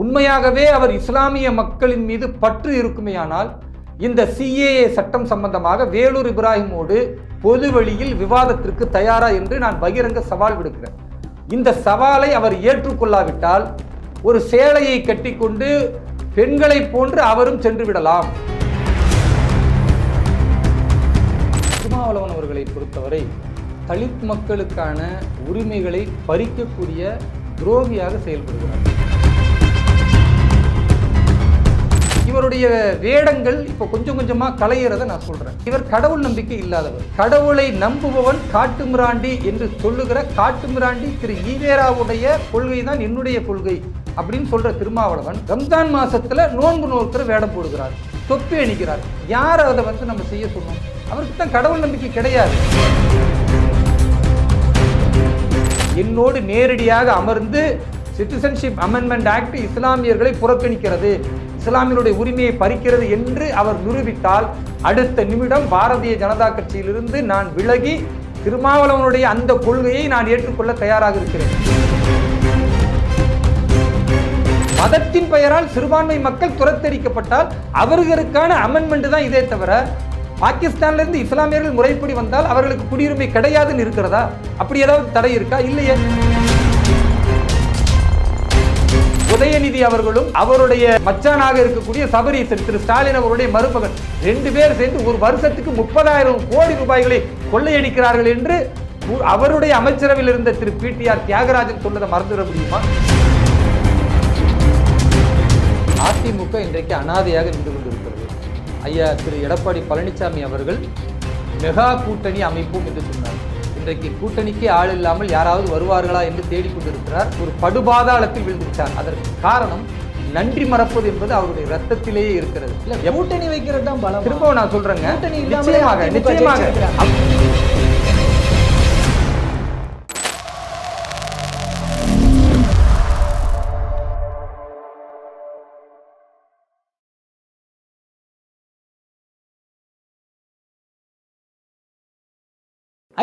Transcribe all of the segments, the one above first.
உண்மையாகவே அவர் இஸ்லாமிய மக்களின் மீது பற்று இருக்குமேயானால் இந்த சிஏஏ சட்டம் சம்பந்தமாக வேலூர் இப்ராஹிமோடு பொது வழியில் விவாதத்திற்கு தயாரா என்று நான் பகிரங்க சவால் விடுக்கிறேன். இந்த சவாலை அவர் ஏற்றுக்கொள்ளாவிட்டால் ஒரு சேலையை கட்டிக்கொண்டு பெண்களைப் போன்று அவரும் சென்று விடலாம். திருமாவளவன் அவர்களை பொறுத்தவரை தலித் மக்களுக்கான உரிமைகளை பறிக்கக்கூடிய துரோகியாக செயல்படுகிறார். இவருடைய வேடங்கள் இப்போ கொஞ்சம் கொஞ்சமா கலையிறத நான் சொல்கிறேன் இவர் கடவுள் நம்பிக்கை இல்லாதவர். கடவுளை நம்புபவன் காட்டுமிராண்டி என்று சொல்லுகிற காட்டுமிராண்டி திரு ஈவேராவுடைய கொள்கை தான் என்னுடைய கொள்கை அப்படின்னு சொல்ற திருமாவளவன் ரம்ஜான் மாசத்துல நோன்பு நோக்கிற வேடம் போடுகிறார். தொப்பி அணிக்கிறார் யார் அதை வந்து நம்ம செய்ய சொன்னோம்? அவருக்கு தான் கடவுள் நம்பிக்கை கிடையாது. என்னோடு நேரடியாக அமர்ந்து சிட்டிசன்ஷிப் அமெண்ட்மெண்ட் ஆக்ட் இஸ்லாமியர்களை புறக்கணிக்கிறது. இஸ்லாமியருடைய உரிமையை பறிக்கிறது என்று அவர் நிரூபித்தால் அடுத்த நிமிடம் பாரதிய ஜனதா கட்சியிலிருந்து நான் விலகி திருமாவளவனுடைய அந்த கொள்கையை நான் ஏற்றுக்கொள்ள தயாராக இருக்கிறேன். மதத்தின் பெயரால் சிறுபான்மை மக்கள் துரத்தரிக்கப்பட்டால் அவர்களுக்கான அமெண்ட்மெண்ட் தான் இதே தவிர பாகிஸ்தான்லேருந்து இஸ்லாமியர்கள் முறைப்படி வந்தால் அவர்களுக்கு குடியுரிமை கிடையாதுன்னு இருக்கிறதா? அப்படி ஏதாவது தடை இருக்கா? இல்லையே. உதயநிதி அவர்களும் அவருடைய மச்சானாக இருக்கக்கூடிய சபரீசன் திரு ஸ்டாலின் அவருடைய மருமகன் ரெண்டு பேர் சேர்ந்து ஒரு வருஷத்துக்கு முப்பதாயிரம் கோடி ரூபாய்களை கொள்ளையடிக்கிறார்கள் என்று அவருடைய அமைச்சரவையில் இருந்த திரு பிடிஆர் தியாகராஜன் சொன்னதை மறந்துவிட முடியுமா? அதிமுக இன்றைக்கு அனாதையாக நின்று கொண்டிருக்கிறது. ஐயா திரு எடப்பாடி பழனிசாமி அவர்கள் மெகா கூட்டணி அமைப்போம் என்று சொன்னார். இன்றைக்கு கூட்டணிக்கு ஆள் இல்லாமல் யாராவது வருவார்களா என்று தேடிக்கொண்டிருக்கிறார் ஒரு படுபாதாளத்தில் விழுந்துவிட்டார். அதற்கு காரணம் நன்றி மறப்பது என்பது அவருடைய ரத்தத்திலேயே இருக்கிறது. இல்ல கூட்டணி வைக்கிறது தான் திரும்பவும் நான் சொல்றேங்க. நிச்சயமாக நிச்சயமாக.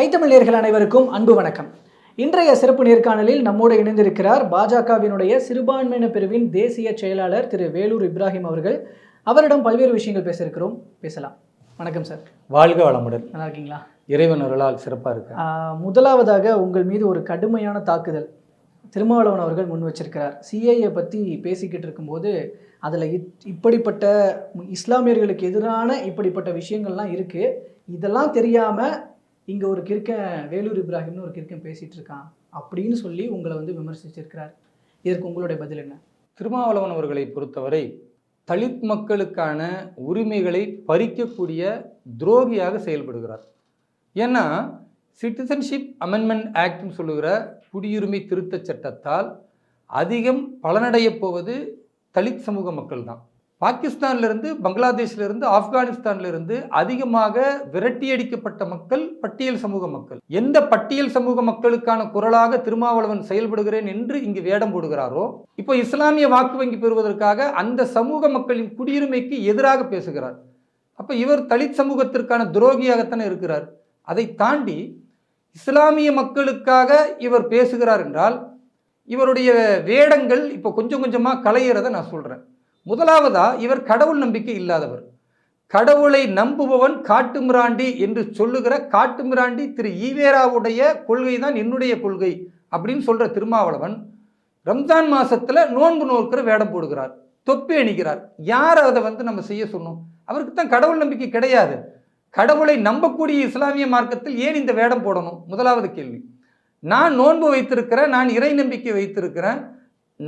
ஐத்தமிழர்கள் அனைவருக்கும் அன்பு வணக்கம். இன்றைய சிறப்பு நேர்காணலில் நம்மோடு இணைந்திருக்கிறார் பாஜகவினுடைய சிறுபான்மையின பிரிவின் தேசிய செயலாளர் திரு வேலூர் இப்ராஹிம் அவர்கள். அவரிடம் பல்வேறு விஷயங்கள் பேச இருக்கிறோம் பேசலாம். வணக்கம் சார். வாழ்க வளமுடன். நல்லா இருக்கீங்களா? இறைவன் அருளால் சிறப்பா இருக்கு. முதலாவதாக உங்கள் மீது ஒரு கடுமையான தாக்குதல் திருமாவளவன் அவர்கள் முன் வச்சிருக்கிறார். சிஏஏ பற்றி பேசிக்கிட்டு இருக்கும்போது அதில் இப்படிப்பட்ட இஸ்லாமியர்களுக்கு எதிரான இப்படிப்பட்ட விஷயங்கள்லாம் இருக்குது இதெல்லாம் தெரியாமல் இங்கே ஒரு கிறுக்கன் வேலூர் இப்ராஹிம்னு ஒரு கிறுக்கன் பேசிகிட்டு இருக்கான் அப்படின்னு சொல்லி உங்களை வந்து விமர்சிச்சிருக்கிறார். இதற்கு உங்களுடைய பதில் என்ன? திருமாவளவன் அவர்களை பொறுத்தவரை தலித் மக்களுக்கான உரிமைகளை பறிக்கக்கூடிய துரோகியாக செயல்படுகிறார். ஏன்னா சிட்டிசன்ஷிப் அமெண்ட்மெண்ட் ஆக்ட்னு சொல்லுகிற குடியுரிமை திருத்தச் சட்டத்தால் அதிகம் பலனடையப் போவது தலித் சமூக மக்கள் தான் பாகிஸ்தான்லேருந்து பங்களாதேஷ்லேருந்து ஆப்கானிஸ்தான்லேருந்து அதிகமாக விரட்டியடிக்கப்பட்ட மக்கள் பட்டியல் சமூக மக்கள். எந்த பட்டியல் சமூக மக்களுக்கான குரலாக திருமாவளவன் செயல்படுகிறேன் என்று இங்கு வேடம் போடுகிறாரோ இப்போ இஸ்லாமிய வாக்கு வங்கி பெறுவதற்காக அந்த சமூக மக்களின் குடியுரிமைக்கு எதிராக பேசுகிறார். அப்போ இவர் தலித் சமூகத்திற்கான துரோகியாகத்தானே இருக்கிறார். அதை தாண்டி இஸ்லாமிய மக்களுக்காக இவர் பேசுகிறார் என்றால் இவருடைய வேடங்கள் இப்போ கொஞ்சம் கொஞ்சமாக கலையிறத நான் சொல்கிறேன் முதலாவதா இவர் கடவுள் நம்பிக்கை இல்லாதவர். கடவுளை நம்புபவன் காட்டுமிராண்டி என்று சொல்லுகிற காட்டுமிராண்டி திரு ஈவேராவுடைய கொள்கை தான் என்னுடைய கொள்கை அப்படின்னு சொல்ற திருமாவளவன் ரம்ஜான் மாசத்துல நோன்பு நோக்கிற வேடம் போடுகிறார் தொப்பி அணிக்கிறார் யார் அதை வந்து நம்ம செய்ய சொன்னோம்? அவருக்கு தான் கடவுள் நம்பிக்கை கிடையாது. கடவுளை நம்பக்கூடிய இஸ்லாமிய மார்க்கத்தில் ஏன் இந்த வேடம் போடணும்? முதலாவது கேள்வி. நான் நோன்பு வைத்திருக்கிறேன் நான் இறை நம்பிக்கை வைத்திருக்கிறேன்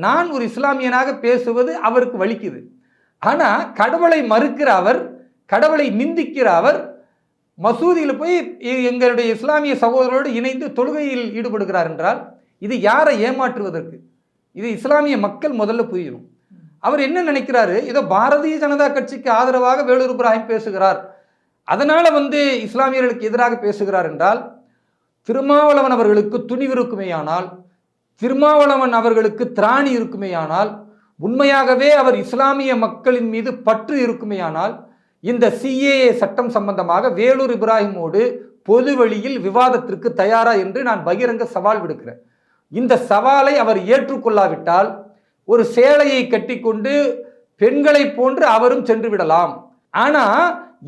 நான் ஒரு இஸ்லாமியனாக பேசுவது அவருக்கு வலிக்குது. ஆனால் கடவுளை மறுக்கிற அவர் கடவுளை நிந்திக்கிற அவர் மசூதியில் போய் எங்களுடைய இஸ்லாமிய சகோதரரோடு இணைந்து தொழுகையில் ஈடுபடுகிறார் என்றால் இது யாரை ஏமாற்றுவதற்கு? இது இஸ்லாமிய மக்கள் முதல்ல புரியணும் அவர் என்ன நினைக்கிறாரு? ஏதோ பாரதிய ஜனதா கட்சிக்கு ஆதரவாக வேலூர் இப்ராஹிம் பேசுகிறார். அதனால் வந்து இஸ்லாமியர்களுக்கு எதிராக பேசுகிறார் என்றால் திருமாவளவன் அவர்களுக்கு துணிவு இருக்குமேயானால் திருமாவளவன் அவர்களுக்கு திராணி இருக்குமேயானால் உண்மையாகவே அவர் இஸ்லாமிய மக்களின் மீது பற்று இருக்குமேயானால் இந்த சிஏஏ சட்டம் சம்பந்தமாக வேலூர் இப்ராஹிமோடு பொது வழியில் விவாதத்திற்கு தயாரா என்று நான் பகிரங்க சவால் விடுக்கிறேன். இந்த சவாலை அவர் ஏற்றுக்கொள்ளாவிட்டால் ஒரு சேலையை கட்டிக்கொண்டு பெண்களைப் போன்று அவரும் சென்று விடலாம். ஆனா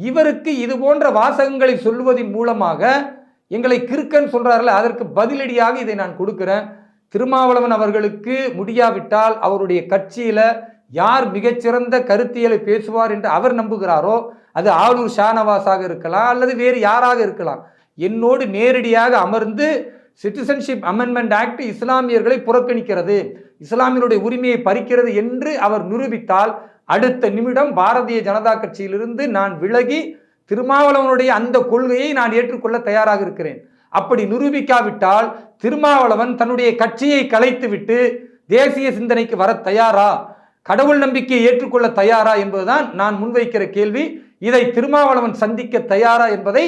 இவருக்கு இது போன்ற வாசகங்களை சொல்வதன் மூலமாக எங்களை கிறுக்கன் சொல்றாருல அதற்கு பதிலடியாக இதை நான் கொடுக்கிறேன். திருமாவளவன் அவர்களுக்கு முடியாவிட்டால் அவருடைய கட்சியில் யார் மிகச்சிறந்த கருத்தியலை பேசுவார் என்று அவர் நம்புகிறாரோ அது ஆளுநர் ஷானவாஸாக இருக்கலாம் அல்லது வேறு யாராக இருக்கலாம். என்னோடு நேரடியாக அமர்ந்து சிட்டிசன்ஷிப் அமெண்ட்மெண்ட் ஆக்ட் இஸ்லாமியர்களை புறக்கணிக்கிறது இஸ்லாமியருடைய உரிமையை பறிக்கிறது என்று அவர் நிரூபித்தால் அடுத்த நிமிடம் பாரதிய ஜனதா கட்சியிலிருந்து நான் விலகி திருமாவளவனுடைய அந்த கொள்கையை நான் ஏற்றுக்கொள்ள தயாராக இருக்கிறேன். அப்படி நிரூபிக்காவிட்டால் திருமாவளவன் தன்னுடைய கட்சியை கலைத்துவிட்டு தேசிய சிந்தனைக்கு வர தயாரா? கடவுள் நம்பிக்கையை ஏற்றுக்கொள்ள தயாரா என்பதுதான் நான் முன்வைக்கிற கேள்வி. இதை திருமாவளவன் சந்திக்க தயாரா என்பதை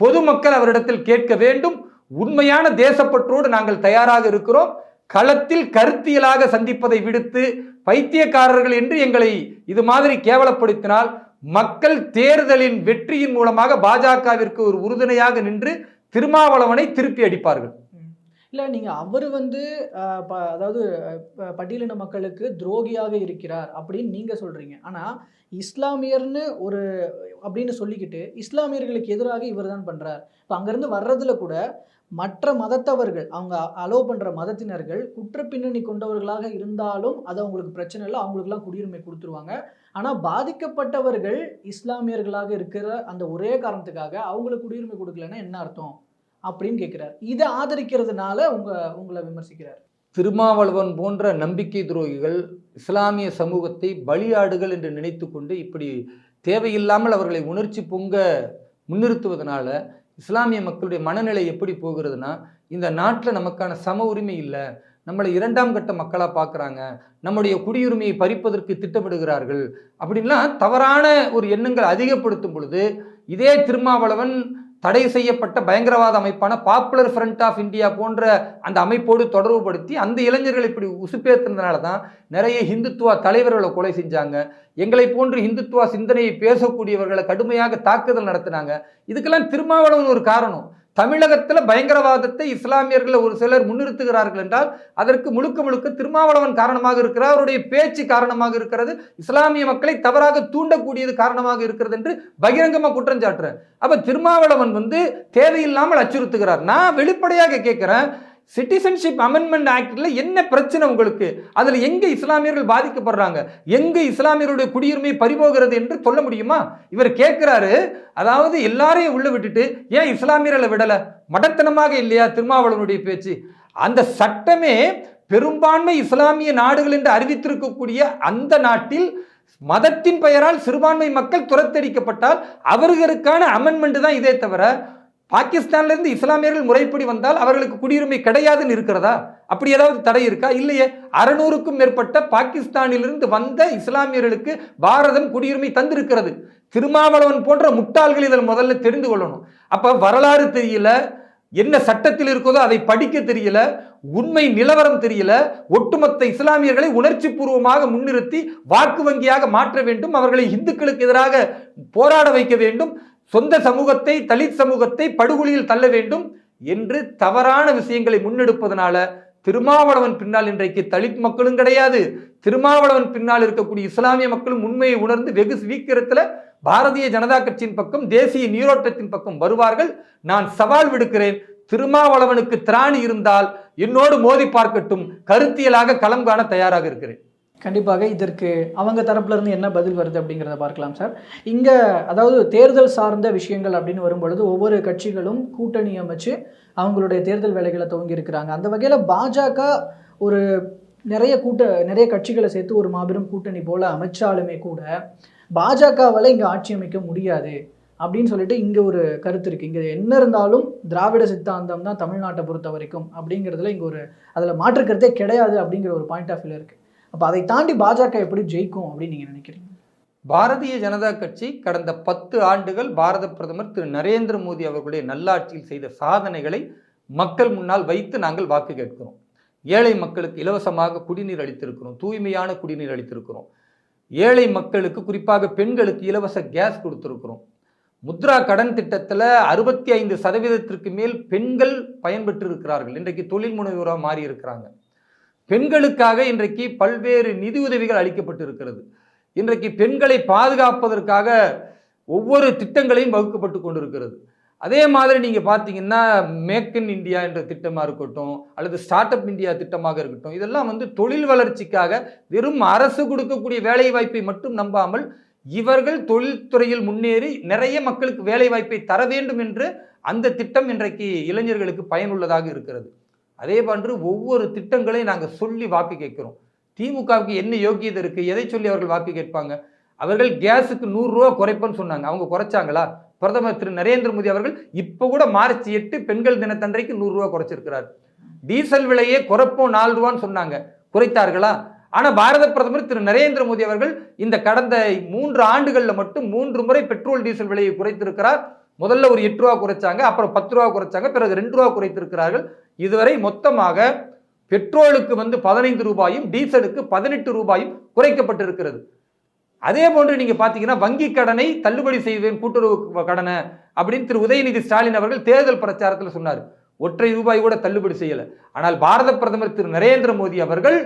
பொதுமக்கள் அவரிடத்தில் கேட்க வேண்டும். உண்மையான தேசப்பற்றோடு நாங்கள் தயாராக இருக்கிறோம். களத்தில் கருத்தியலாக சந்திப்பதை விடுத்து பைத்தியக்காரர்கள் என்று எங்களை இது மாதிரி கேவலப்படுத்தினால் மக்கள் தேர்தலின் வெற்றியின் மூலமாக பாஜகவிற்கு ஒரு உறுதுணையாக நின்று திருமாவளவனை திருப்பி அடிப்பார்கள். இல்லை நீங்கள் அவர் வந்து ப- அதாவது பட்டியலின மக்களுக்கு துரோகியாக இருக்கிறார் அப்படின்னு நீங்கள் சொல்கிறீங்க ஆனால் இஸ்லாமியர்னு ஒரு அப்படின்னு சொல்லிக்கிட்டு இஸ்லாமியர்களுக்கு எதிராக இவர் தான் பண்ணுறார் இப்போ அங்கேருந்து வர்றதுல கூட மற்ற மதத்தவர்கள் அவங்க அலோவ் பண்ணுற மதத்தினர்கள் குற்ற பின்னணி கொண்டவர்களாக இருந்தாலும் அது அவங்களுக்கு பிரச்சனை இல்லை அவங்களுக்குலாம் குடியுரிமை கொடுத்துருவாங்க. ஆனால் பாதிக்கப்பட்டவர்கள் இஸ்லாமியர்களாக இருக்கிற அந்த ஒரே காரணத்துக்காக அவங்களுக்கு குடியுரிமை கொடுக்கலன்னா என்ன அர்த்தம்? அப்படின்னு கேட்குறாரு இதை ஆதரிக்கிறதுனால உங்க உங்களை விமர்சிக்கிறார். திருமாவளவன் போன்ற நம்பிக்கை துரோகிகள் இஸ்லாமிய சமூகத்தை பலியாடுகள் என்று நினைத்துக்கொண்டு இப்படி தேவையில்லாமல் அவர்களை உணர்ச்சி பொங்க முன்னிறுத்துவதனால இஸ்லாமிய மக்களுடைய மனநிலை எப்படி போகிறதுனா இந்த நாட்டில் நமக்கான சம உரிமை இல்லை. நம்மளை இரண்டாம் கட்ட மக்களாக பார்க்குறாங்க நம்முடைய குடியுரிமையை பறிப்பதற்கு திட்டமிடுகிறார்கள். அப்படின்லாம் தவறான ஒரு எண்ணங்கள் அதிகப்படுத்தும் பொழுது இதே திருமாவளவன் தடை செய்யப்பட்ட பயங்கரவாத அமைப்பான பாப்புலர் ஃப்ரண்ட் ஆஃப் இந்தியா போன்ற அந்த அமைப்போடு தொடர்புபடுத்தி அந்த இளைஞர்கள் இப்படி உசுப்பேத்துனதுனால தான் நிறைய ஹிந்துத்துவா தலைவர்களை கொலை செஞ்சாங்க. எங்களை போன்று ஹிந்துத்துவா சிந்தனையை பேசக்கூடியவர்களை கடுமையாக தாக்குதல் நடத்தினாங்க. இதுக்கெல்லாம் திருமாவளவன் ஒரு காரணம். தமிழகத்தில் பயங்கரவாதத்தை இஸ்லாமியர்கள் ஒரு சிலர் முன்னிறுத்துகிறார்கள் என்றால் அதற்கு முழுக்க முழுக்க திருமாவளவன் காரணமாக இருக்கிறார். அவருடைய பேச்சு காரணமாக இருக்கிறது. இஸ்லாமிய மக்களை தவறாக தூண்டக்கூடியது காரணமாக இருக்கிறது என்று பகிரங்கமாக குற்றம் சாட்டுறேன் அப்ப திருமாவளவன் வந்து தேவையில்லாமல் அச்சுறுத்துகிறார். நான் வெளிப்படையாக கேட்குறேன் சிட்டிசன்ஷிப் அமெண்ட்மெண்ட் ஆக்டில் என்ன பிரச்சனை உங்களுக்கு? அதில் எங்கே இஸ்லாமியர்கள் பாதிக்கப்படுறாங்க? எங்கே இஸ்லாமியருடைய குடியுரிமை பறிபோகிறது என்று சொல்ல முடியுமா? இவர் கேட்குறாரு அதாவது எல்லாரையும் உள்ள விட்டுட்டு ஏன் இஸ்லாமியர்களை விடலை? மடத்தனமாக இல்லையா திருமாவளவனுடைய பேச்சு? அந்த சட்டமே பெரும்பான்மை இஸ்லாமிய நாடுகள் என்று அறிவித்திருக்கக்கூடிய அந்த நாட்டில் மதத்தின் பெயரால் சிறுபான்மை மக்கள் துரத்தடிக்கப்பட்டால் அவர்களுக்கான அமெண்ட்மெண்ட் தான் இதே தவிர பாகிஸ்தான்லேருந்து இஸ்லாமியர்கள் முறைப்படி வந்தால் அவர்களுக்கு குடியுரிமை கிடையாதுன்னு இருக்கிறதா? அப்படி ஏதாவது தடை இருக்கா? இல்லையே. அறுநூறுக்கும் மேற்பட்ட பாகிஸ்தானிலிருந்து வந்த இஸ்லாமியர்களுக்கு பாரதம் குடியுரிமை தந்திருக்கிறது. திருமாவளவன் போன்ற முட்டாள்கள் இதில் முதல்ல தெரிந்து கொள்ளணும். அப்போ வரலாறு தெரியல. என்ன சட்டத்தில் இருக்குதோ அதை படிக்க தெரியல. உண்மை நிலவரம் தெரியல. ஒட்டுமொத்த இஸ்லாமியர்களை உணர்ச்சி பூர்வமாக முன்னிறுத்தி வாக்கு வங்கியாக மாற்ற வேண்டும். அவர்களை இந்துக்களுக்கு எதிராக போராட வைக்க வேண்டும். சொந்த சமூகத்தை தலித் சமூகத்தை படுகொலியில் தள்ள வேண்டும் என்று தவறான விஷயங்களை முன்னெடுப்பதனால திருமாவளவன் பின்னால் இன்றைக்கு தலித் மக்களும் கிடையாது. திருமாவளவன் பின்னால் இருக்கக்கூடிய இஸ்லாமிய மக்களும் உண்மையை உணர்ந்து வெகு சீக்கிரத்தில் பாரதிய ஜனதா கட்சியின் பக்கம் தேசிய நீரோட்டத்தின் பக்கம் வருவார்கள். நான் சவால் விடுக்கிறேன். திருமாவளவனுக்கு திராணி இருந்தால் என்னோடு மோதி பார்க்கட்டும். கருத்தியலாக களம் காண தயாராக இருக்கிறேன். கண்டிப்பாக இதற்கு அவங்க தரப்புலேருந்து என்ன பதில் வருது அப்படிங்கிறத பார்க்கலாம் சார். இங்கே அதாவது தேர்தல் சார்ந்த விஷயங்கள் அப்படின்னு வரும்பொழுது ஒவ்வொரு கட்சிகளும் கூட்டணி அமைச்சு அவங்களுடைய தேர்தல் வேலைகளை துவங்கி இருக்கிறாங்க. அந்த வகையில் பாஜக ஒரு நிறைய கூட்ட நிறைய கட்சிகளை சேர்த்து ஒரு மாபெரும் கூட்டணி போல் அமைச்சாலுமே கூட பாஜகவால் இங்கே ஆட்சி அமைக்க முடியாது அப்படின்னு சொல்லிட்டு இங்கே ஒரு கருத்து இருக்குது இங்கே என்ன இருந்தாலும் திராவிட சித்தாந்தம் தான் தமிழ்நாட்டை பொறுத்த வரைக்கும் அப்படிங்கிறதுல இங்கே ஒரு அதில் மாற்று கருத்தே கிடையாது அப்படிங்கிற ஒரு பாயிண்ட் ஆஃப் வியூ இருக்குது அப்போ அதை தாண்டி பாஜக எப்படி ஜெயிக்கும் அப்படின்னு நீங்கள் நினைக்கிறீங்க? பாரதிய ஜனதா கட்சி கடந்த பத்து ஆண்டுகள் பாரத பிரதமர் திரு நரேந்திர மோடி அவர்களுடைய நல்லாட்சியில் செய்த சாதனைகளை மக்கள் முன்னால் வைத்து நாங்கள் வாக்கு கேட்கிறோம். ஏழை மக்களுக்கு இலவசமாக குடிநீர் அளித்திருக்கிறோம். தூய்மையான குடிநீர் அளித்திருக்கிறோம். ஏழை மக்களுக்கு குறிப்பாக பெண்களுக்கு இலவச கேஸ் கொடுத்துருக்குறோம். முத்ரா கடன் திட்டத்தில் அறுபத்தி ஐந்து சதவீதத்திற்கு மேல் பெண்கள் பயன்பெற்று இருக்கிறார்கள் இன்றைக்கு தொழில் முனைவராக மாறி இருக்கிறாங்க பெண்களுக்காக இன்றைக்கு பல்வேறு நிதியுதவிகள் அளிக்கப்பட்டிருக்கிறது. இன்றைக்கு பெண்களை பாதுகாப்பதற்காக ஒவ்வொரு திட்டங்களையும் வகுக்கப்பட்டு கொண்டிருக்கிறது. அதே மாதிரி நீங்கள் பார்த்தீங்கன்னா மேக் இன் இந்தியா என்ற திட்டமாக இருக்கட்டும் அல்லது ஸ்டார்ட் அப் இந்தியா திட்டமாக இருக்கட்டும் இதெல்லாம் வந்து தொழில் வளர்ச்சிக்காக வெறும் அரசு கொடுக்கக்கூடிய வேலை வாய்ப்பை மட்டும் நம்பாமல் இவர்கள் தொழில்துறையில் முன்னேறி நிறைய மக்களுக்கு வேலை வாய்ப்பை தர வேண்டும் என்று அந்த திட்டம் இன்றைக்கு இளைஞர்களுக்கு பயனுள்ளதாக இருக்கிறது. அதே போன்று ஒவ்வொரு திட்டங்களையும் நாங்கள் சொல்லி வாப்பி கேட்குறோம். திமுகவுக்கு என்ன யோக்கியதை இருக்குது எதை சொல்லி அவர்கள் வாப்பி கேட்பாங்க? அவர்கள் கேஸுக்கு நூறுரூவா குறைப்பேன்னு சொன்னாங்க. அவங்க குறைச்சாங்களா? பிரதமர் திரு நரேந்திர மோடி அவர்கள் இப்போ கூட மார்ச் எட்டு பெண்கள் தினத்தன்றைக்கு நூறுரூவா குறைச்சிருக்கிறார். டீசல் விலையே குறைப்போம் நாலு ரூபான்னு சொன்னாங்க. குறைத்தார்களா? ஆனால் பாரத பிரதமர் திரு நரேந்திர மோடி அவர்கள் இந்த கடந்த மூன்று ஆண்டுகளில் மட்டும் மூன்று முறை பெட்ரோல் டீசல் விலையை குறைத்திருக்கிறார். முதல்ல ஒரு எட்டு ரூபா குறைச்சாங்க அப்புறம் பத்து ரூபா குறைச்சாங்க பிறகு ரெண்டு ரூபா குறைத்திருக்கிறார்கள். இதுவரை மொத்தமாக பெட்ரோலுக்கு வந்து பதினைந்து ரூபாயும் டீசலுக்கு பதினெட்டு ரூபாயும் குறைக்கப்பட்டிருக்கிறது. அதே போன்று நீங்க பாத்தீங்கன்னா வங்கி கடனை தள்ளுபடி செய்வேன் கூட்டுறவு கடனை அப்படின்னு திரு உதயநிதி ஸ்டாலின் அவர்கள் தேர்தல் பிரச்சாரத்தில் சொன்னார். ஒற்றை ரூபாய் கூட தள்ளுபடி செய்யல. ஆனால் பாரத பிரதமர் திரு நரேந்திர மோடி அவர்கள்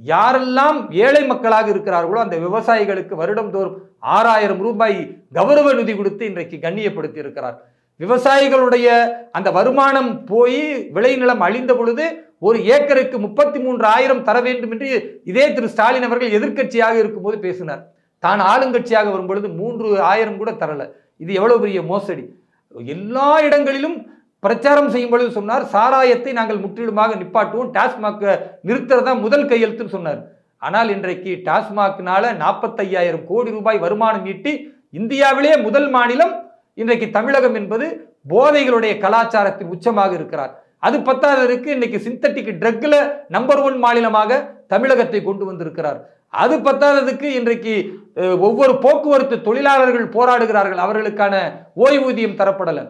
யாரெல்லாம் ஏழை மக்களாக இருக்கிறார்களோ அந்த விவசாயிகளுக்கு வருடம்தோறும் ஆறாயிரம் ரூபாய் கௌரவ நிதி கொடுத்து இன்றைக்கு கண்ணியப்படுத்தி இருக்கிறார் விவசாயிகளுடைய அந்த வருமானம் போய் விளைநிலம் அழிந்த பொழுது ஒரு ஏக்கருக்கு முப்பத்தி மூன்று ஆயிரம் தர வேண்டும் என்று இதே திரு ஸ்டாலின் அவர்கள் எதிர்க்கட்சியாக இருக்கும்போது பேசினார். தான் ஆளுங்கட்சியாக வரும் பொழுது மூன்று ஆயிரம் கூட தரல. இது எவ்வளவு பெரிய மோசடி? எல்லா இடங்களிலும் பிரச்சாரம் செய்யும் பொழுது சொன்னார் சாராயத்தை நாங்கள் முற்றிலுமாக நிப்பாட்டுவோம் டாஸ்மாக் நிறுத்துறதா முதல் கையெழுத்துன்னு சொன்னார். ஆனால் இன்றைக்கு டாஸ்மாக்னால நாற்பத்தையாயிரம் கோடி ரூபாய் வருமானம் ஈட்டி இந்தியாவிலே முதல் மாநிலம் இன்றைக்கு தமிழகம் என்பது போதைகளுடைய கலாச்சாரத்தின் உச்சமாக இருக்கிறார். அது பத்தாததற்கு இன்னைக்கு சிந்தட்டிக் ட்ரக்ல நம்பர் ஒன் மாநிலமாக தமிழகத்தை கொண்டு வந்திருக்கிறார். அது பத்தாததுக்கு இன்றைக்கு ஒவ்வொரு போக்குவரத்து தொழிலாளர்கள் போராடுகிறார்கள். அவர்களுக்கான ஓய்வூதியம் தரப்படலை.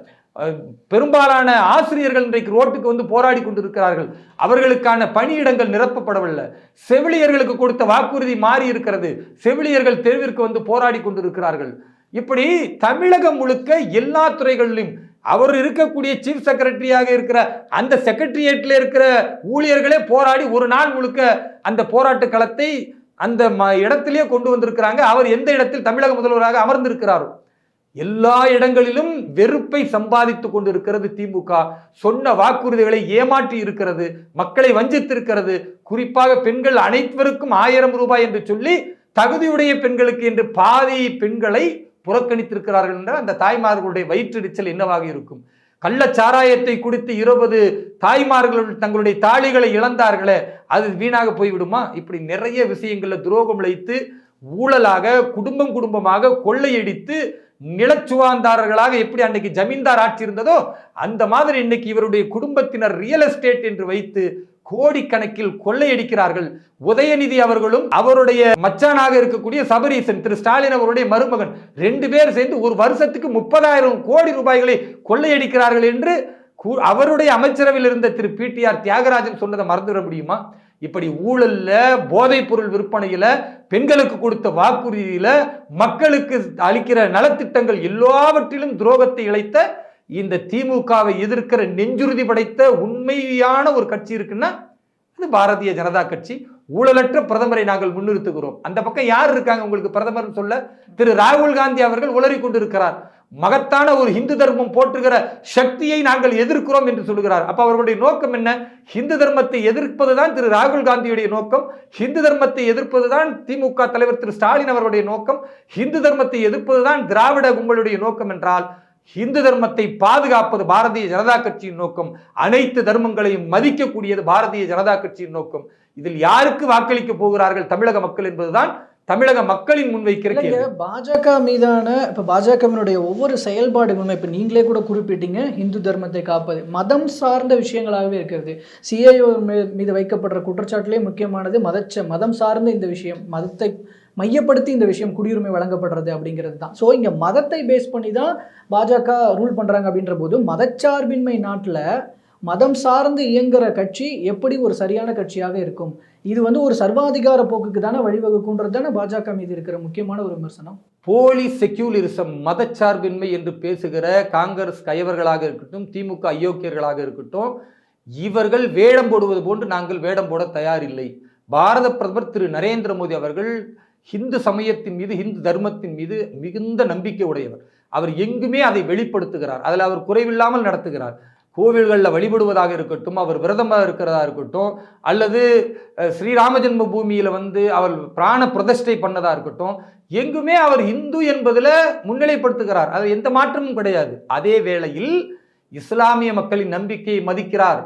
பெரும்பாலான ஆசிரியர்கள் இன்றைக்கு ரோட்டுக்கு வந்து போராடி கொண்டிருக்கிறார்கள். அவர்களுக்கான பணியிடங்கள் நிரப்பப்படவில்லை. செவிலியர்களுக்கு கொடுத்த வாக்குறுதி மாறி இருக்கிறது. செவிலியர்கள் தெருவிற்கு வந்து போராடி கொண்டிருக்கிறார்கள். இப்படி தமிழகம் முழுக்க எல்லா துறைகளிலும் அவர் இருக்கக்கூடிய சீஃப் செக்ரட்டரியாக இருக்கிற அந்த செக்ரட்டரியேட்டில் இருக்கிற ஊழியர்களே போராடி ஒரு நாள் முழுக்க அந்த போராட்ட களத்தை அந்த ம- இடத்திலேயே கொண்டு வந்திருக்கிறாங்க. அவர் எந்த இடத்தில்? தமிழக முதல்வராக அமர்ந்திருக்கிறாரோ. எல்லா இடங்களிலும் வெறுப்பை சம்பாதித்துக் கொண்டிருக்கிறது திமுக. சொன்ன வாக்குறுதிகளை ஏமாற்றி இருக்கிறது மக்களை வஞ்சித்திருக்கிறது. குறிப்பாக பெண்கள் அனைவருக்கும் ஆயிரம் ரூபாய் என்று சொல்லி தகுதியுடைய பெண்களுக்கு என்று பாதி பெண்களை புறக்கணித்திருக்கிறார்கள் என்றால் அந்த தாய்மார்களுடைய வயிற்றெரிச்சல் என்னவாக இருக்கும்? கள்ளச்சாராயத்தை குடித்து இருபது தாய்மார்கள் தங்களுடைய தாலிகளை இழந்தார்களே அது வீணாக போய்விடுமா? இப்படி நிறைய விஷயங்களில் துரோகம் இழைத்து ஊழலாக குடும்பம் குடும்பமாக கொள்ளையடித்து நிலச்சுவாந்தாரர்களாக எப்படி அன்னைக்கு ஜமீன்தார் ஆட்சி இருந்ததோ அந்த மாதிரி இன்னைக்கு இவருடைய குடும்பத்தினர் ரியல் எஸ்டேட் என்று வைத்து கோடிக்கணக்கில் கொள்ளையடிக்கிறார்கள். உதயநிதி அவர்களும் அவருடைய மச்சானாக இருக்கக்கூடிய சபரீசன் திரு ஸ்டாலின் அவருடைய மருமகன் ரெண்டு பேர் சேர்ந்து ஒரு வருஷத்துக்கு முப்பதாயிரம் கோடி ரூபாய்களை கொள்ளையடிக்கிறார்கள் என்று அவருடைய அமைச்சரவையில் இருந்த திரு பிடிஆர் தியாகராஜன் சொன்னதை மறந்துவிட முடியுமா? இப்படி ஊழல்ல போதைப் பொருள் விற்பனையில பெண்களுக்கு கொடுத்த வாக்குறுதியில மக்களுக்கு அளிக்கிற நலத்திட்டங்கள் எல்லாவற்றிலும் துரோகத்தை இழைத்த இந்த திமுகவை எதிர்க்கிற நெஞ்சுறுதி படைத்த உண்மையான ஒரு கட்சி இருக்குன்னா அது பாரதிய ஜனதா கட்சி. ஊழலற்ற பிரதமரை நாங்கள் முன்னிறுத்துகிறோம். அந்த பக்கம் யார் இருக்காங்க உங்களுக்கு பிரதமர் சொல்ல? திரு ராகுல் காந்தி அவர்கள் உளறி கொண்டிருக்கிறார். மகத்தான ஒரு இந்து தர்மம் போற்றுகிற சக்தியை நாங்கள் எதிர்க்கிறோம் என்று சொல்கிறார். அப்ப அவர்களுடைய நோக்கம் என்ன? ஹிந்து தர்மத்தை எதிர்ப்பதுதான் திரு ராகுல் காந்தியுடைய நோக்கம். ஹிந்து தர்மத்தை எதிர்ப்பதுதான் திமுக தலைவர் திரு ஸ்டாலின் அவர்களுடைய நோக்கம். ஹிந்து தர்மத்தை எதிர்ப்பதுதான் திராவிட கும்பலுடைய நோக்கம் என்றால் ஹிந்து தர்மத்தை பாதுகாப்பது பாரதிய ஜனதா கட்சியின் நோக்கம். அனைத்து தர்மங்களையும் மதிக்கக்கூடியது பாரதிய ஜனதா கட்சியின் நோக்கம். இதில் யாருக்கு வாக்களிக்க போகிறார்கள் தமிழக மக்கள் என்பதுதான் தமிழக மக்களின் முன்வைக்கிற பாஜக மீதான இப்போ பாஜகவினுடைய ஒவ்வொரு செயல்பாடுகளுமே இப்போ நீங்களே கூட குறிப்பிட்டீங்க இந்து தர்மத்தை காப்பது. மதம் சார்ந்த விஷயங்களாகவே இருக்கிறது. சிஐஓ மீது வைக்கப்படுற குற்றச்சாட்டிலே முக்கியமானது மதச்ச மதம் சார்ந்த இந்த விஷயம். மதத்தை மையப்படுத்தி இந்த விஷயம் குடியுரிமை வழங்கப்படுறது அப்படிங்கிறது தான். ஸோ இங்கே மதத்தை பேஸ் பண்ணி தான் பாஜக ரூல் பண்ணுறாங்க அப்படின்ற போது மதச்சார்பின்மை நாட்டில் மதம் சார்ந்து இயங்குகிற கட்சி எப்படி ஒரு சரியான கட்சியாக இருக்கும்? இது வந்து ஒரு சர்வாதிகார போக்குக்கு தானே வழிவகுக்குன்றது தானே பாஜக மீது இருக்கிற முக்கியமான ஒரு விமர்சனம். போலி செக்யூலரிசம் மதச்சார்பின்மை என்று பேசுகிற காங்கிரஸ் கயவர்களாக இருக்கட்டும் திமுக அயோக்கியர்களாக இருக்கட்டும் இவர்கள் வேடம் போடுவது போன்று நாங்கள் வேடம் போட தயாரில்லை. பாரத பிரதமர் திரு நரேந்திர மோடி அவர்கள் ஹிந்து சமயத்தின் மீது ஹிந்து தர்மத்தின் மீது மிகுந்த நம்பிக்கை உடையவர். அவர் எங்குமே அதை வெளிப்படுத்துகிறார். அதில் அவர் குறைவில்லாமல் நடத்துகிறார். கோவில்களில் வழிபடுவதாக இருக்கட்டும் அவர் விரதமாக இருக்கிறதா இருக்கட்டும் அல்லது ஸ்ரீராம ஜென்ம பூமியில் வந்து அவர் பிராண பிரதிஷ்டை பண்ணதாக இருக்கட்டும் எங்குமே அவர் இந்து என்பதில் முன்னிலைப்படுத்துகிறார். அது எந்த மாற்றமும் கிடையாது. அதே வேளையில் இஸ்லாமிய மக்களின் நம்பிக்கையை மதிக்கிறார்.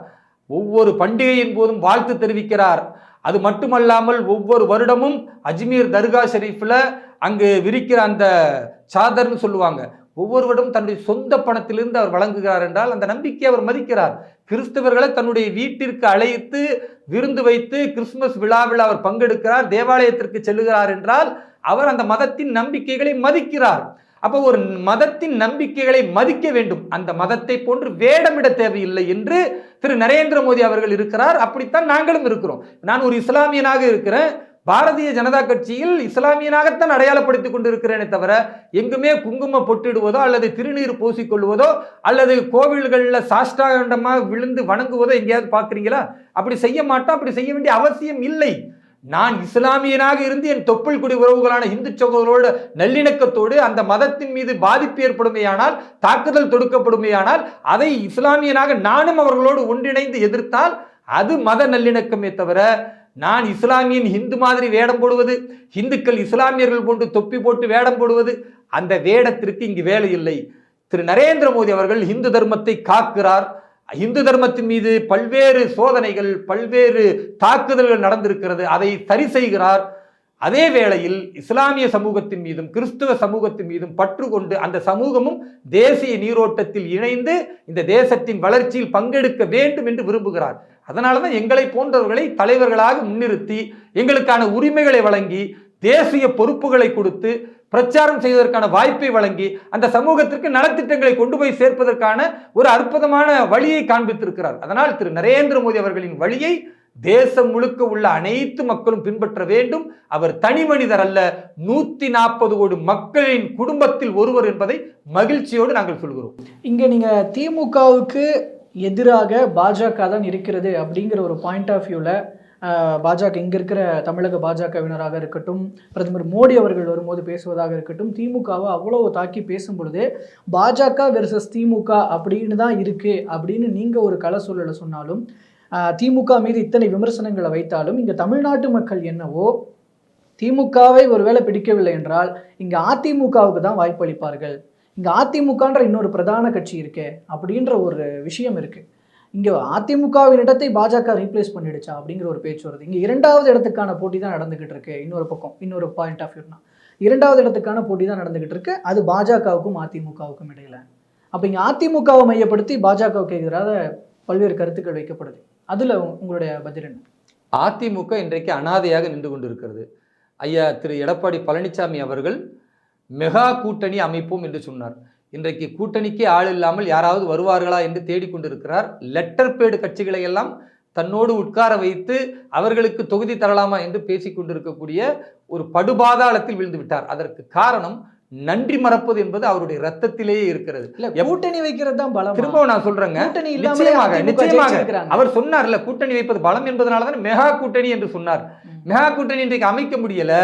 ஒவ்வொரு பண்டிகையின் போதும் வாழ்த்து தெரிவிக்கிறார். அது மட்டுமல்லாமல் ஒவ்வொரு வருடமும் அஜ்மீர் தர்கா ஷெரீஃபில் அங்கு விரிக்கிற அந்த சாதர்னு சொல்லுவாங்க. ஒவ்வொரு வருடம் தன்னுடைய சொந்த பணத்திலிருந்து அவர் வழங்குகிறார் என்றால் அந்த நம்பிக்கையை அவர் மதிக்கிறார். கிறிஸ்தவர்களை தன்னுடைய வீட்டிற்கு அழைத்து விருந்து வைத்து கிறிஸ்துமஸ் விழாவில் அவர் பங்கெடுக்கிறார் தேவாலயத்திற்கு செல்லுகிறார் என்றால் அவர் அந்த மதத்தின் நம்பிக்கைகளை மதிக்கிறார். அப்போ ஒரு மதத்தின் நம்பிக்கைகளை மதிக்க வேண்டும். அந்த மதத்தை போன்று வேடமிட தேவையில்லை என்று திரு நரேந்திர மோடி அவர்கள் இருக்கிறார். அப்படித்தான் நாங்களும் இருக்கிறோம். நான் ஒரு இஸ்லாமியனாக இருக்கிறேன். பாரதிய ஜனதா கட்சியில் இஸ்லாமியனாகத்தான் அடையாளப்படுத்திக் கொண்டிருக்கிறேனே தவிர எங்குமே குங்கும பொட்டிடுவதோ அல்லது திருநீர் பூசிக்கொள்வதோ அல்லது கோவில்களில் சாஷ்டாகண்டமாக விழுந்து வணங்குவதோ எங்கேயாவது பார்க்குறீங்களா? அப்படி செய்ய மாட்டோம். அப்படி செய்ய வேண்டிய அவசியம் இல்லை. நான் இஸ்லாமியனாக இருந்து என் தொப்புள் குடி உறவுகளான இந்து சகோதரோடு நல்லிணக்கத்தோடு அந்த மதத்தின் மீது பாதிப்பு ஏற்படுமையானால் தாக்குதல் தொடுக்கப்படுமையானால் அதை இஸ்லாமியனாக நானும் அவர்களோடு ஒன்றிணைந்து எதிர்த்தால் அது மத நல்லிணக்கமே தவிர நான் இஸ்லாமியன் ஹிந்து மாதிரி வேடம் போடுவது இந்துக்கள் இஸ்லாமியர்கள் போன்று தொப்பி போட்டு வேடம் போடுவது அந்த வேடத்திற்கு இங்கு வேலை இல்லை. திரு. நரேந்திர மோடி அவர்கள் இந்து தர்மத்தை காக்கிறார். இந்து தர்மத்தின் மீது பல்வேறு சோதனைகள் பல்வேறு தாக்குதல்கள் நடந்திருக்கிறது. அதை சரி செய்கிறார். அதே வேளையில் இஸ்லாமிய சமூகத்தின் மீதும் கிறிஸ்துவ சமூகத்தின் மீதும் பற்று கொண்டு அந்த சமூகமும் தேசிய நீரோட்டத்தில் இணைந்து இந்த தேசத்தின் வளர்ச்சியில் பங்கெடுக்க வேண்டும் என்று விரும்புகிறார். அதனால தான் எங்களை போன்றவர்களை தலைவர்களாக முன்னிறுத்தி எங்களுக்கான உரிமைகளை வழங்கி தேசிய பொறுப்புகளை கொடுத்து பிரச்சாரம் செய்வதற்கான வாய்ப்பை வழங்கி அந்த சமூகத்திற்கு நலத்திட்டங்களை கொண்டு போய் சேர்ப்பதற்கான ஒரு அற்புதமான வழியை காண்பித்திருக்கிறார். அதனால் திரு நரேந்திர மோடி அவர்களின் வழியை தேசம் முழுக்க உள்ள அனைத்து மக்களும் பின்பற்ற வேண்டும். அவர் தனி மனிதர் அல்ல நூத்தி நாற்பது கோடி மக்களின் குடும்பத்தில் ஒருவர் என்பதை மகிழ்ச்சியோடு நாங்கள் சொல்கிறோம். இங்கே நீங்கள் திமுகவுக்கு எதிராக பாஜக தான் இருக்கிறது அப்படிங்கிற ஒரு பாயிண்ட் ஆஃப் வியூவில் பாஜக இங்கே இருக்கிற தமிழக பாஜகவினராக இருக்கட்டும் பிரதமர் மோடி அவர்கள் வரும்போது பேசுவதாக இருக்கட்டும் திமுகவை அவ்வளோ தாக்கி பேசும் பொழுது பாஜக வெர்சஸ் திமுக அப்படின்னு தான் இருக்குது அப்படின்னு நீங்கள் ஒரு கலை சூழலை சொன்னாலும் திமுக மீது இத்தனை விமர்சனங்களை வைத்தாலும் இங்கே தமிழ்நாட்டு மக்கள் என்னவோ திமுகவை ஒருவேளை பிடிக்கவில்லை என்றால் இங்கே அதிமுகவுக்கு தான் வாய்ப்பளிப்பார்கள். இங்கே அதிமுகன்ற இன்னொரு பிரதான கட்சி இருக்கே அப்படின்ற ஒரு விஷயம் இருக்குது இங்கே அதிமுகவின் இடத்தை பாஜக ரீப்ளேஸ் பண்ணிடுச்சா அப்படிங்கிற ஒரு பேச்சு வருது. இங்கே இரண்டாவது இடத்துக்கான போட்டி தான் நடந்துகிட்டு இருக்கு. இன்னொரு பக்கம் இன்னொரு பாயிண்ட் ஆஃப் வியூனா இரண்டாவது இடத்துக்கான போட்டி தான் நடந்துகிட்டு இருக்கு. அது பாஜகவுக்கும் அதிமுகவுக்கும் இடையில. அப்போ இங்கே அதிமுகவை மையப்படுத்தி பாஜகவுக்கு எதிராக பல்வேறு கருத்துக்கள் வைக்கப்படுது. அதில் உங்களுடைய பதில் என்ன? அதிமுக இன்றைக்கு அனாதையாக நின்று கொண்டிருக்கிறது. ஐயா திரு எடப்பாடி பழனிசாமி அவர்கள் மெகா கூட்டணி அமைப்போம் என்று சொன்னார். இன்றைக்கு கூட்டணிக்கே ஆள் இல்லாமல் யாராவது வருவார்களா என்று தேடிக்கொண்டிருக்கிறார். லெட்டர் பேடு கட்சிகளை எல்லாம் தன்னோடு உட்கார வைத்து அவர்களுக்கு தொகுதி தரலாமா என்று பேசிக் கொண்டிருக்கக்கூடிய ஒரு படுபாதாளத்தில் விழுந்து விட்டார். அதற்கு காரணம் நன்றி மறப்பது என்பது அவருடைய ரத்தத்திலேயே இருக்கிறது. கூட்டணி வைக்கிறது தான் பலம்? திரும்பவும் நான் சொல்றேங்க. நிச்சயமாக நிச்சயமாக. அவர் சொன்னார்ல கூட்டணி வைப்பது பலம் என்பதனால தான் மெகா கூட்டணி என்று சொன்னார். மெகா கூட்டணி இன்றைக்கு அமைக்க முடியல.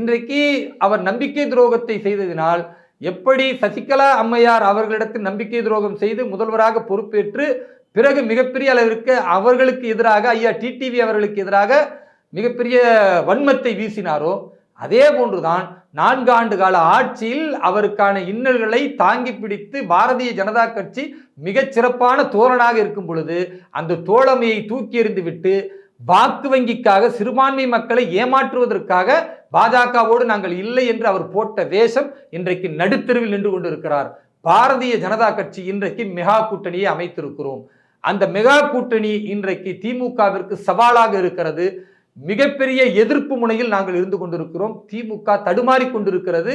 இன்றைக்கு அவர் நம்பிக்கை துரோகத்தை செய்ததினால் எப்படி சசிகலா அம்மையார் அவர்களிடத்தில் நம்பிக்கை துரோகம் செய்து முதல்வராக பொறுப்பேற்று பிறகு மிகப்பெரிய அளவிற்கு அவர்களுக்கு எதிராக ஐயா டிடிவி அவர்களுக்கு எதிராக மிகப்பெரிய வன்மத்தை வீசினாரோ அதே போன்றுதான் நான்கு ஆண்டு கால ஆட்சியில் அவருக்கான இன்னல்களை தாங்கி பிடித்து பாரதிய ஜனதா கட்சி மிகச் சிறப்பான தோழனாக இருக்கும் பொழுது அந்த தோழமையை தூக்கி எறிந்து விட்டு வாக்கு வங்கிக்காக சிறுபான்மை மக்களை ஏமாற்றுவதற்காக பாஜகவோடு நாங்கள் இல்லை என்று அவர் போட்ட வேஷம் இன்றைக்கு நடுத்தெருவில் நின்று கொண்டிருக்கிறார். பாரதிய ஜனதா கட்சி இன்றைக்கு மெகா கூட்டணியை அமைத்திருக்கிறோம். அந்த மெகா கூட்டணி இன்றைக்கு திமுகவிற்கு சவாலாக இருக்கிறது. மிகப்பெரிய எதிர்ப்பு முனையில் நாங்கள் இருந்து கொண்டிருக்கிறோம். திமுக தடுமாறி கொண்டிருக்கிறது.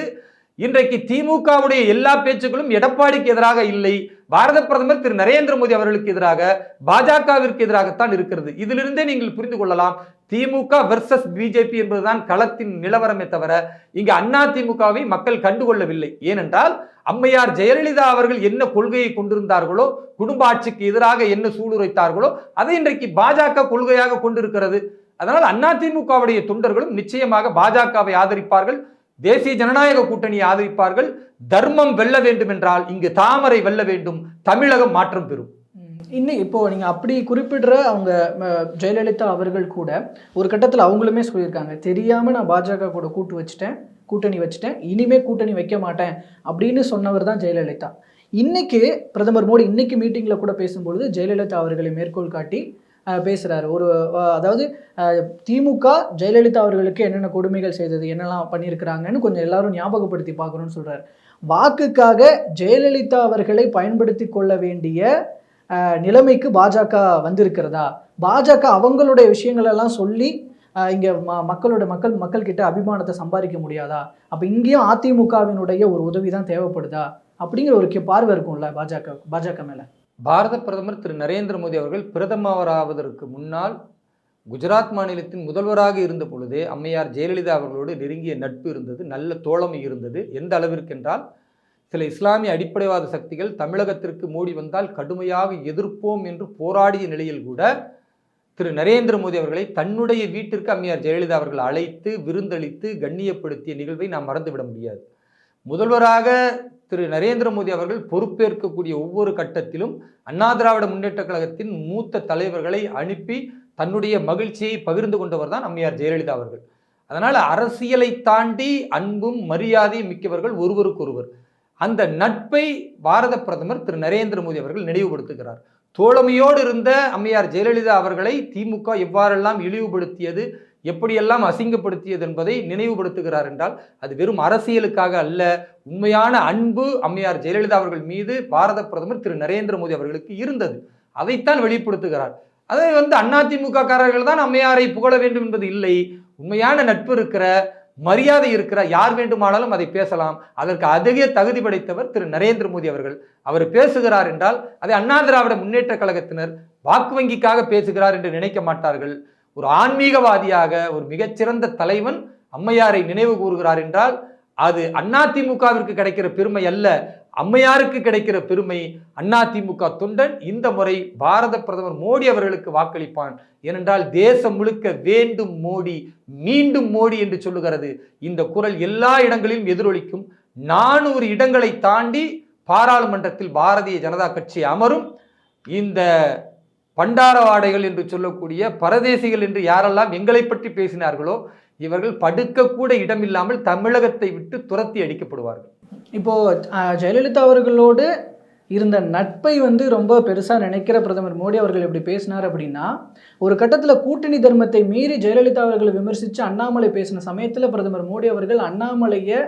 இன்றைக்கு திமுகவுடைய எல்லா பேச்சுக்களும் எடப்பாடிக்கு எதிராக இல்லை. பாரத பிரதமர் திரு நரேந்திர மோடி அவர்களுக்கு எதிராக பாஜகவிற்கு எதிராகத்தான் இருக்கிறது. இதிலிருந்தே நீங்கள் புரிந்து கொள்ளலாம் திமுக வெர்சஸ் பிஜேபி என்பதுதான் களத்தின் நிலவரமே தவிர இங்கு அண்ணா திமுகவை மக்கள் கண்டுகொள்ளவில்லை. ஏனென்றால் அம்மையார் ஜெயலலிதா அவர்கள் என்ன கொள்கையை கொண்டிருந்தார்களோ குடும்ப ஆட்சிக்கு எதிராக என்ன சூளுரைத்தார்களோ அதை இன்றைக்கு பாஜக கொள்கையாக கொண்டிருக்கிறது. அதனால் அதிமுகவுடைய தொண்டர்களும் நிச்சயமாக பாஜகவை ஆதரிப்பார்கள். தேசிய ஜனநாயக கூட்டணி ஆதரிப்பார்கள். தர்மம் வெல்ல வேண்டும் என்றால் இங்கு தாமரை வெல்ல வேண்டும். தமிழகம் மாற்றம் பெறும். இன்னும் இப்போ நீங்க அப்படி குறிப்பிடுற அவங்க ம, ஜெயலலிதா அவர்கள் கூட ஒரு கட்டத்தில் அவங்களுமே சொல்லியிருக்காங்க. தெரியாம நான் பாஜக கூட கூட்டு வச்சுட்டேன் கூட்டணி வச்சுட்டேன் இனிமே கூட்டணி வைக்க மாட்டேன் அப்படின்னு சொன்னவர் தான் ஜெயலலிதா. இன்னைக்கு பிரதமர் மோடி இன்னைக்கு மீட்டிங்ல கூட பேசும்பொழுது ஜெயலலிதா அவர்களை மேற்கோள் காட்டி பேசுகிறாரு ஒரு அதாவது திமுக ஜெயலலிதா அவர்களுக்கு என்னென்ன கொடுமைகள் செய்தது என்னெல்லாம் பண்ணியிருக்கிறாங்கன்னு கொஞ்சம் எல்லாரும் ஞாபகப்படுத்தி பார்க்கணும்னு சொல்கிறார் வாக்குக்காக ஜெயலலிதா அவர்களை பயன்படுத்தி கொள்ள வேண்டிய நிலைமைக்கு பாஜக வந்திருக்கிறதா? பாஜக அவங்களுடைய விஷயங்களெல்லாம் சொல்லி இங்கே ம மக்களோட மக்கள் மக்கள் கிட்ட அபிமானத்தை சம்பாதிக்க முடியாதா? அப்போ இங்கேயும் அதிமுகவினுடைய ஒரு உதவி தான் தேவைப்படுதா? அப்படிங்கிற ஒரு பார்வை இருக்கும்ல பாஜக பாஜக மேலே. பாரத பிரதமர் திரு நரேந்திர மோடி அவர்கள் பிரதமராவதற்கு முன்னால் குஜராத் மாநிலத்தின் முதல்வராக இருந்த பொழுதே அம்மையார் ஜெயலலிதா அவர்களோடு நெருங்கிய நட்பு இருந்தது நல்ல தோழமை இருந்தது. எந்த அளவிற்கு என்றால் சில இஸ்லாமிய அடிப்படைவாத சக்திகள் தமிழகத்திற்கு மோடி வந்தால் கடுமையாக எதிர்ப்போம் என்று போராடிய நிலையில் கூட திரு நரேந்திர மோடி அவர்களை தன்னுடைய வீட்டிற்கு அம்மையார் ஜெயலலிதா அவர்கள் அழைத்து விருந்தளித்து கண்ணியப்படுத்திய நிகழ்வை நாம் மறந்துவிட முடியாது. முதல்வராக திரு நரேந்திர மோடி அவர்கள் பொறுப்பேற்கக்கூடிய ஒவ்வொரு கட்டத்திலும் அண்ணா திராவிட முன்னேற்ற கழகத்தின் மூத்த தலைவர்களை அனுப்பி தன்னுடைய மகிழ்ச்சியை பகிர்ந்து கொண்டவர் தான் அம்மையார் ஜெயலலிதா அவர்கள். அதனால் அரசியலை தாண்டி அன்பும் மரியாதையும் மிக்கவர்கள் ஒருவருக்கொருவர். அந்த நட்பை பாரத பிரதமர் திரு நரேந்திர மோடி அவர்கள் நினைவுபடுத்துகிறார். தோழமையோடு இருந்த அம்மையார் ஜெயலலிதா அவர்களை திமுக எவ்வாறெல்லாம் இழிவுபடுத்தியது எப்படியெல்லாம் அசிங்கப்படுத்தியது என்பதை நினைவுபடுத்துகிறார் என்றால் அது வெறும் அரசியலுக்காக அல்ல. உண்மையான அன்பு அம்மையார் ஜெயலலிதா அவர்கள் மீது பாரத பிரதமர் திரு நரேந்திர மோடி அவர்களுக்கு இருந்தது. அதைத்தான் வெளிப்படுத்துகிறார். அதை வந்து அதிமுககாரர்கள் தான் அம்மையாரை புகழ வேண்டும் என்பது இல்லை. உண்மையான நட்பு இருக்கிற மரியாதை இருக்கிற யார் வேண்டுமானாலும் அதை பேசலாம். அதற்கு அதிக தகுதி படைத்தவர் திரு நரேந்திர மோடி அவர்கள். அவர் பேசுகிறார் என்றால் அதை அண்ணா திராவிட முன்னேற்ற கழகத்தினர் வாக்கு வங்கிக்காக பேசுகிறார் என்று நினைக்க மாட்டார்கள். ஒரு ஆன்மீகவாதியாக ஒரு மிகச்சிறந்த தலைவன் அம்மையாரை நினைவு கூறுகிறார் என்றால் அது அதிமுகவிற்கு கிடைக்கிற பெருமை அல்ல அம்மையாருக்கு கிடைக்கிற பெருமை. அதிமுக தொண்டன் இந்த முறை பாரத பிரதமர் மோடி அவர்களுக்கு வாக்களிப்பான். ஏனென்றால் தேசம் முழுக்க வேண்டும் மோடி மீண்டும் மோடி என்று சொல்லுகிறது. இந்த குரல் எல்லா இடங்களிலும் எதிரொலிக்கும். நானூறு இடங்களை தாண்டி பாராளுமன்றத்தில் பாரதிய ஜனதா கட்சி அமரும். இந்த பண்டாரவாடைகள் என்று சொல்லக்கூடிய பரதேசிகள் என்று யாரெல்லாம் எங்களை பற்றி பேசினார்களோ இவர்கள் படுக்கக்கூட இடமில்லாமல் தமிழகத்தை விட்டு துரத்தி அடிக்கப்படுவார்கள். இப்போ ஜெயலலிதா அவர்களோடு இருந்த நட்பை வந்து ரொம்ப பெருசாக நினைக்கிற பிரதமர் மோடி அவர்கள் இப்படி பேசினார் அப்படின்னா ஒரு கட்டத்தில் கூட்டணி தர்மத்தை மீறி ஜெயலலிதா அவர்களை விமர்சித்து அண்ணாமலை பேசின சமயத்தில் பிரதமர் மோடி அவர்கள் அண்ணாமலையை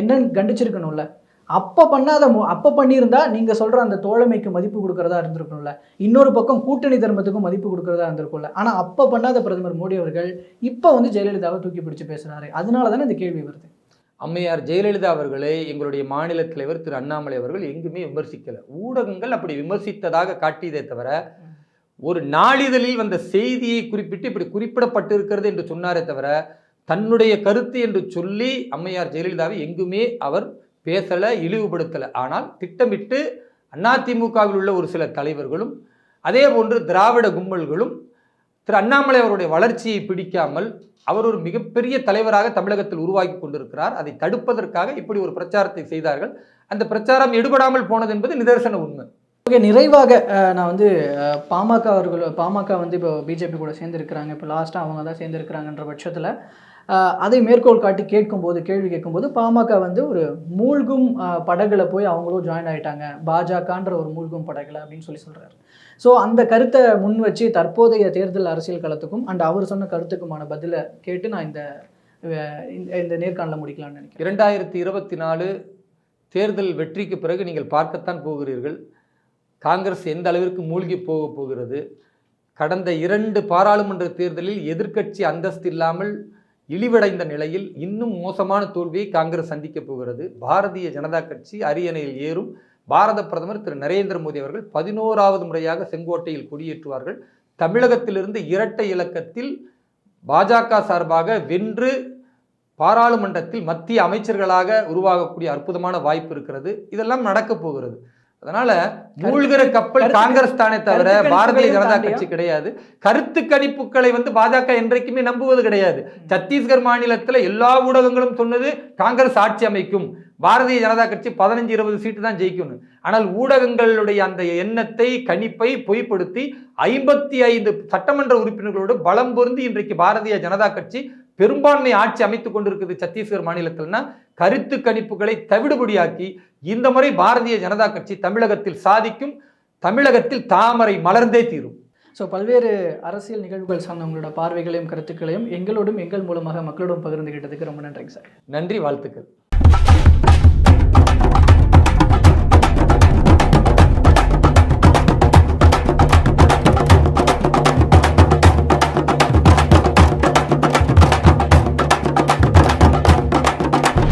என்னன்னு கண்டிச்சிருக்கணும்ல. அப்போ பண்ணாத அப்போ பண்ணியிருந்தா நீங்கள் சொல்கிற அந்த தோழமைக்கு மதிப்பு கொடுக்கறதா இருந்திருக்கும்ல. இன்னொரு பக்கம் கூட்டணி தர்மத்துக்கும் மதிப்பு கொடுக்குறதா இருந்திருக்கும்ல. ஆனால் அப்போ பண்ணாத பிரதமர் மோடி அவர்கள் இப்போ வந்து ஜெயலலிதாவை தூக்கி பிடிச்சி பேசுகிறாரு அதனால தானே இந்த கேள்வி வருது. அம்மையார் ஜெயலலிதா அவர்களை எங்களுடைய மாநில தலைவர் திரு அண்ணாமலை அவர்கள் எங்குமே விமர்சிக்கலை. ஊடகங்கள் அப்படி விமர்சித்ததாக காட்டியதே தவிர ஒரு நாளிதழில் வந்த செய்தியை குறிப்பிட்டு இப்படி குறிப்பிடப்பட்டிருக்கிறது என்று சொன்னாரே தவிர தன்னுடைய கருத்து என்று சொல்லி அம்மையார் ஜெயலலிதாவை எங்குமே அவர் பேசலை இழிவுபடுத்தலை. ஆனால் திட்டமிட்டு அதிமுகவில் உள்ள ஒரு சில தலைவர்களும் அதே போன்று திராவிட கும்பல்களும் திரு அண்ணாமலை அவருடைய வளர்ச்சியை பிடிக்காமல் அவர் ஒரு மிகப்பெரிய தலைவராக தமிழகத்தில் உருவாக்கி கொண்டிருக்கிறார். அதை தடுப்பதற்காக இப்படி ஒரு பிரச்சாரத்தை செய்தார்கள். அந்த பிரச்சாரம் எடுபடாமல் போனது என்பது நிதர்சன உண்மை. ஓகே நிறைவாக நான் வந்து பாமக அவர்கள் பாமக வந்து இப்போ பிஜேபி கூட சேர்ந்துருக்கிறாங்க. இப்போ லாஸ்ட்டாக அவங்க தான் சேர்ந்துருக்கிறாங்கன்ற பட்சத்தில் அதை மேற்கோள் காட்டி கேட்கும்போது கேள்வி கேட்கும்போது பாமக வந்து ஒரு மூழ்கும் அஹ், படகுல போய் அவங்களும் ஜாயின் ஆகிட்டாங்க பாஜகன்ற ஒரு மூழ்கும் படகுல அப்படின்னு சொல்லி சொல்கிறாரு ஸோ அந்த கருத்தை முன் வச்சு தற்போதைய தேர்தல் அரசியல் களத்துக்கும் அண்ட் அவர் சொன்ன கருத்துக்குமான பதிலை கேட்டு நான் இந்த இந்த- இந்த நேர்காணலை முடிக்கலாம்னு நினைக்கிறேன். இரண்டாயிரத்தி இருபத்தி நாலு தேர்தல் வெற்றிக்கு பிறகு நீங்கள் பார்க்கத்தான் போகிறீர்கள். காங்கிரஸ் எந்த அளவிற்கு மூழ்கி போக போகிறது? கடந்த இரண்டு பாராளுமன்ற தேர்தலில் எதிர்க்கட்சி அந்தஸ்து இல்லாமல் இழிவடைந்த நிலையில் இன்னும் மோசமான தோல்வியை காங்கிரஸ் சந்திக்கப் போகிறது. பாரதிய ஜனதா கட்சி அரியணையில் ஏறும். பாரத பிரதமர் திரு. நரேந்திர மோடி அவர்கள் பதினோராவது முறையாக செங்கோட்டையில் கொடியேற்றுவார்கள். தமிழகத்திலிருந்து இரட்டை இலக்கத்தில் பாஜக சார்பாக வென்று பாராளுமன்றத்தில் மத்திய அமைச்சர்களாக உருவாகக்கூடிய அற்புதமான வாய்ப்பு இருக்கிறது. இதெல்லாம் நடக்கப் போகிறது. அதனால மூழ்கிற கப்பல் காங்கிரஸ் தானே தவிர பாரதிய ஜனதா? கட்சி கிடையாது. கருத்து கணிப்புகளை வந்து பாஜக என்றைக்குமே நம்புவது கிடையாது. சத்தீஸ்கர் மாநிலத்துல எல்லா ஊடகங்களும் சொன்னது காங்கிரஸ் ஆட்சி அமைக்கும். பாரதிய ஜனதா கட்சி பதினஞ்சு இருபது சீட்டு தான் ஜெயிக்கும்னு. ஆனால் ஊடகங்களுடைய அந்த எண்ணத்தை கணிப்பை பொய்ப்படுத்தி ஐம்பத்தி ஐந்து சட்டமன்ற உறுப்பினர்களோடு பலம் பொருந்தி இன்றைக்கு பாரதிய ஜனதா கட்சி பெரும்பான்மை ஆட்சி அமைத்துக் கொண்டிருக்குது சத்தீஸ்கர் மாநிலத்தில்னா கருத்து கணிப்புகளை தவிடுபடியாக்கி இந்த முறை பாரதிய ஜனதா கட்சி தமிழகத்தில் சாதிக்கும் தமிழகத்தில் தாமரை மலர்ந்தே தீரும். ஸோ பல்வேறு அரசியல் நிகழ்வுகள் சார்ந்த உங்களோட பார்வைகளையும் கருத்துக்களையும் எங்களோடும் எங்கள் மூலமாக மக்களோடும் பகிர்ந்துகிட்டதுக்கு ரொம்ப நன்றிங்க சார். நன்றி வாழ்த்துக்கள்.